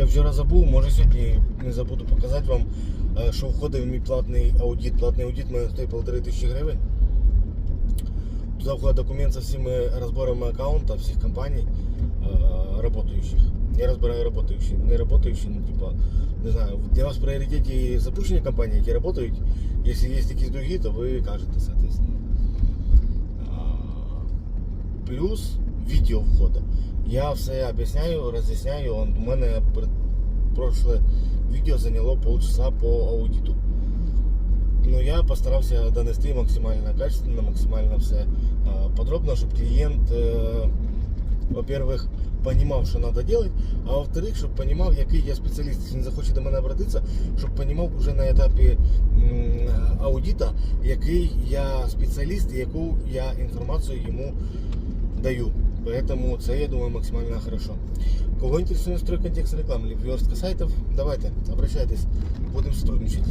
Я вчора забув, може сьогодні не забуду показати вам, е, що входить в мій платний аудит. Платний аудит у мене стоїть полтори тисячі гривень. Туда входит документ со всеми разборами аккаунта всех компаний э, работающих. Я разбираю работающие. Не работающие, ну типа, не знаю, для вас в приоритете запущені компанії, які працюють. Якщо є якісь другі, то ви кажете, соответственно. А, Плюс відео входу. Я все об'ясняю, роз'ясняю. Он, у мене пр- прошле відео зайняло полчаса по аудиту. Ну, я постарався донести максимально качественно, максимально все е, подробно, щоб клієнт, е, во-первых, понимав, що треба робити, а во-вторых, щоб понимав, який я спеціаліст, якщо він захоче до мене обратитися, щоб понимав вже на етапі м, аудита, який я спеціаліст і яку я інформацію йому даю. Поэтому це, я думаю, максимально хорошо. Кого інтересує строй контекст рекламы, либо верстка сайтов, давайте, обращайтесь, будем сотрудничать.